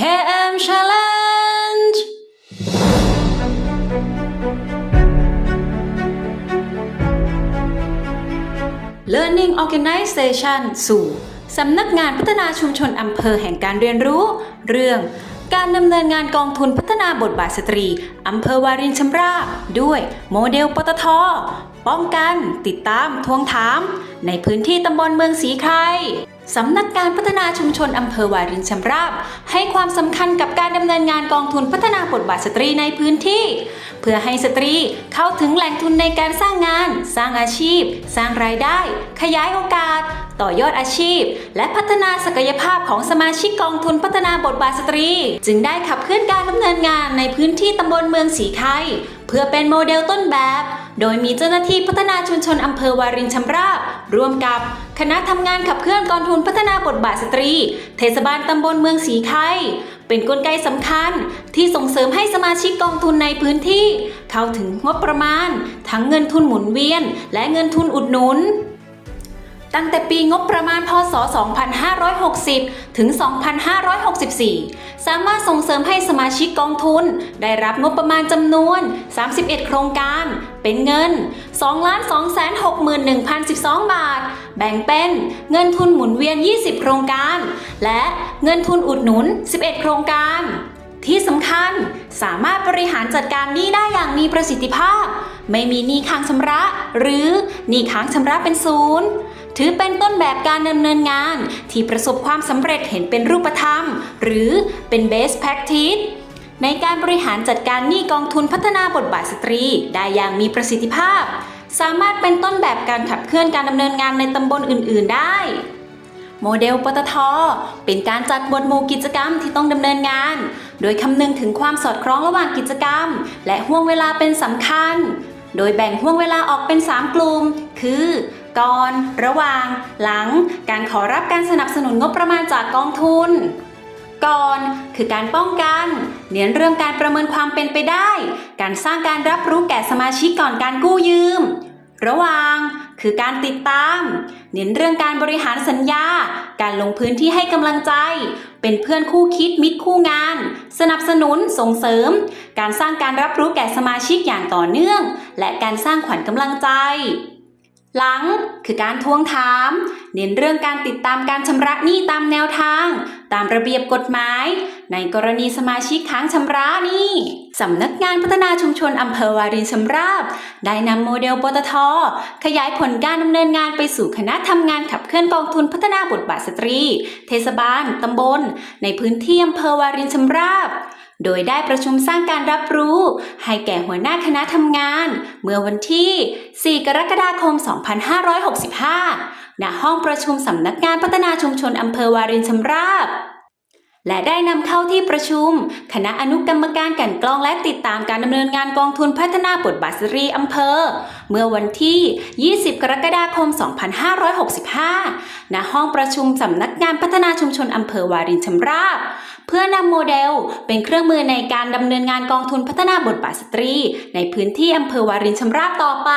KM Challenge Learning Organization สู่สำนักงานพัฒนาชุมชนอำเภอแห่งการเรียนรู้ เรื่องการดำเนินงานกองทุนพัฒนาบทบาทสตรีอำเภอวารินชำราบ ด้วยโมเดลปตท ป้องกัน ติดตามทวงถาม ในพื้นที่ตำบลเมืองสีไคร สำนักการพัฒนาชุมชนอำเภอวารินชำราบ ให้ความสำคัญกับการดำเนินงานกองทุนพัฒนาบทบาทสตรีในพื้นที่ เพื่อให้สตรีเข้าถึงแหล่งทุนในการสร้างงาน สร้างอาชีพ สร้างรายได้ ขยายโอกาส ต่อยอดอาชีพ และพัฒนาศักยภาพของสมาชิกกองทุนพัฒนาบทบาทสตรี จึงได้ขับเคลื่อนการดำเนินงานในพื้นที่ตำบลเมืองสีไครเพื่อเป็นโมเดลต้นแบบ โดยมีเจ้าหน้าที่พัฒนาชุมชนอำเภอวารินชำราบ ร่วมกับคณะทำงานขับเคลื่อนกองทุนพัฒนาบทบาทสตรี เทศบาลตำบลเมืองสีไครเป็นกลไกสำคัญที่ส่งเสริมให้สมาชิกกองทุนในพื้นที่ เข้าถึงงบประมาณ ทั้งเงินทุนหมุนเวียน และเงินทุนอุดหนุน ตั้งแต่ปีงบประมาณพศ 2560 ถึง 2564 สามารถส่งเสริมให้สมาชิกกองทุน ได้รับงบประมาณจำนวน 31 โครงการ เป็นเงิน 2,261,012 บาท แบ่งเป็นเงินทุนหมุนเวียน 20 โครงการ และเงินทุนอุดหนุน 11 โครงการ ที่สำคัญสามารถบริหารจัดการหนี้ได้อย่างมีประสิทธิภาพ ไม่มีหนี้ค้างชำระ หรือหนี้ค้างชำระเป็นศูนย์ ถือเป็นต้นแบบการดำเนินงานที่ประสบความสำเร็จเห็นเป็นรูปธรรม หรือเป็น best practice ในการบริหารจัดการหนี้กองทุนพัฒนาบทบาทสตรี ได้อย่างมีประสิทธิภาพ สามารถเป็นต้นแบบการขับเคลื่อนการดำเนินงานในตำบลอื่น ๆ ได้ โมเดลปตท เป็นการจัดหมวดหมู่กิจกรรมที่ต้องดำเนินงาน โดยคำนึงถึงความสอดคล้องระหว่างกิจกรรม และห่วงเวลาเป็นสำคัญ โดยแบ่งห่วงเวลาออกเป็น 3 กลุ่ม คือ ก่อน ระหว่าง หลัง การขอรับการสนับสนุนงบประมาณจากกองทุน ก่อนคือการป้องกัน เน้นเรื่องการประเมินความเป็นไปได้ การสร้างการรับรู้แก่สมาชิกก่อนการกู้ยืม ระหว่าง คือการติดตาม เน้นเรื่องการบริหารสัญญา การลงพื้นที่ให้กำลังใจ เป็นเพื่อนคู่คิดมิตรคู่งาน สนับสนุนส่งเสริม การสร้างการรับรู้แก่สมาชิกอย่างต่อเนื่อง และการสร้างขวัญกำลังใจ หลังคือการทวงถาม เน้นเรื่องการติดตามการชำระหนี้ตามแนวทาง ตามระเบียบกฎหมาย ในกรณีสมาชิกค้างชำระหนี้สำนักงานพัฒนาชุมชนอำเภอวารินชำราบ ได้นำโมเดลปตท ขยายผลการดำเนินงานไปสู่คณะทำงานขับเคลื่อนกองทุนพัฒนาบทบาทสตรี เทศบาลตำบล ในพื้นที่อำเภอวารินชำราบ โดยได้ประชุมสร้างการรับรู้ ให้แก่หัวหน้าคณะทำงาน เมื่อวันที่ 4 กรกฎาคม 2565 ณ ห้องประชุมสำนักงานพัฒนาชุมชนอำเภอวารินชำราบ และได้นำเข้าที่ประชุม คณะอนุกรรมการกันกรองและติดตามการดำเนินงานกองทุนพัฒนาบทบาทสตรีอำเภอ เมื่อวันที่ 20 กรกฎาคม 2565 ณ ห้องประชุมสำนักงานพัฒนาชุมชนอำเภอวารินชำราบ เพื่อนำโมเดลเป็นเครื่องมือในการดำเนินงานกองทุนพัฒนาบทบาทสตรี ในพื้นที่อำเภอวารินชำราบต่อไป